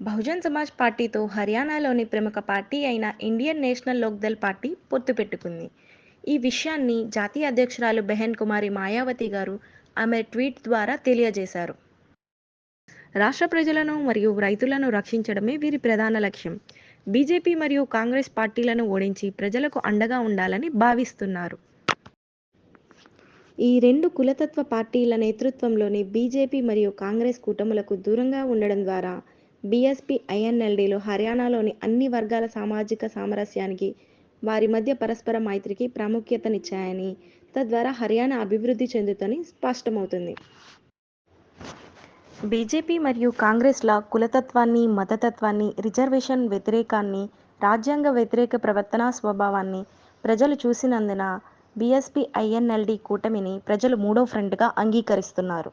బహుజన్ సమాజ్ పార్టీతో హర్యానాలోని ప్రముఖ పార్టీ అయిన ఇండియన్ నేషనల్ లోక్దల్ పార్టీ పొత్తు పెట్టుకుంది. ఈ విషయాన్ని జాతీయ అధ్యక్షురాలు బెహెన్ కుమారి మాయావతి గారు ఆమె ట్వీట్ ద్వారా తెలియజేశారు. రాష్ట్ర ప్రజలను మరియు రైతులను రక్షించడమే వీరి ప్రధాన లక్ష్యం. బీజేపీ మరియు కాంగ్రెస్ పార్టీలను ఓడించి ప్రజలకు అండగా ఉండాలని భావిస్తున్నారు. ఈ రెండు కులతత్వ పార్టీల నేతృత్వంలోని బీజేపీ మరియు కాంగ్రెస్ కూటములకు దూరంగా ఉండడం ద్వారా బీఎస్పీ ఐఎన్ఎల్డీలు హర్యానాలోని అన్ని వర్గాల సామాజిక సామరస్యానికి వారి మధ్య పరస్పర మైత్రికి ప్రాముఖ్యతనిచ్చాయని తద్వారా హర్యానా అభివృద్ధి చెందుతని స్పష్టమవుతుంది. బీజేపీ మరియు కాంగ్రెస్ల కులతత్వాన్ని మతతత్వాన్ని రిజర్వేషన్ వ్యతిరేకాన్ని రాజ్యాంగ వ్యతిరేక ప్రవర్తనా స్వభావాన్ని ప్రజలు చూసినందున బీఎస్పీ ఐఎన్ఎల్డీ కూటమిని ప్రజలు మూడో ఫ్రంట్గా అంగీకరిస్తున్నారు.